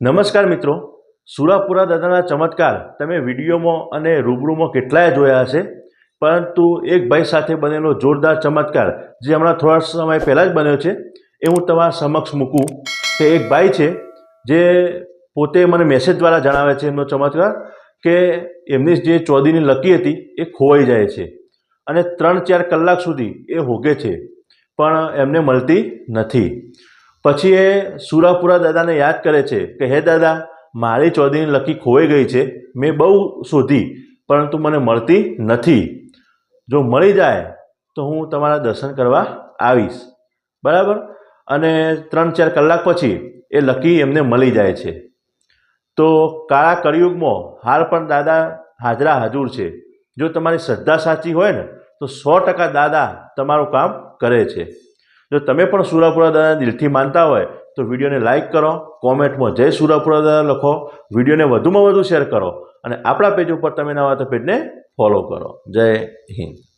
નમસ્કાર મિત્રો. સુરાપુરા દાદાના ચમત્કાર તમે વિડીયોમાં અને રૂબરૂમાં કેટલાય જોયા હશે. પરંતુ એક ભાઈ સાથે બનેલો જોરદાર ચમત્કાર, જે હમણાં થોડા સમય પહેલાં જ બન્યો છે, એ હું તમારા સમક્ષ મૂકું. કે એક ભાઈ છે, જે પોતે મને મેસેજ દ્વારા જણાવે છે એમનો ચમત્કાર કે એમની જે ચોદીની લકી હતી એ ખોવાઈ જાય છે અને ત્રણ ચાર કલાક સુધી એ હોગે છે. પણ એમને મળતી નથી. પછી એ સુરાપુરા દાદાને યાદ કરે છે કે, હે દાદા, મારી ચોધરીની લકી ખોવાઈ ગઈ છે. મેં બહુ શોધી, પરંતુ મને મળતી નથી. જો મળી જાય, તો હું તમારા દર્શન કરવા આવીશ. બરાબર? અને ત્રણ ચાર કલાક પછી એ લકી એમને મળી જાય છે. તો કાળા કળિયુગમાં હાલ પણ દાદા હાજરા હાજર છે. જો તમારી શ્રદ્ધા સાચી હોય ને, તો સો ટકા દાદા તમારું કામ કરે છે. જો તમે પણ સુરાપુરા દાદાને દિલથી માનતા હોય, તો વિડીયોને લાઇક કરો, કોમેન્ટમાં જય સુરાપુરા દાદા લખો, વિડીયોને વધુમાં વધુ શેર કરો, અને આપણા પેજ ઉપર તમે નવા તો પેજને ફોલો કરો. જય હિન્દ.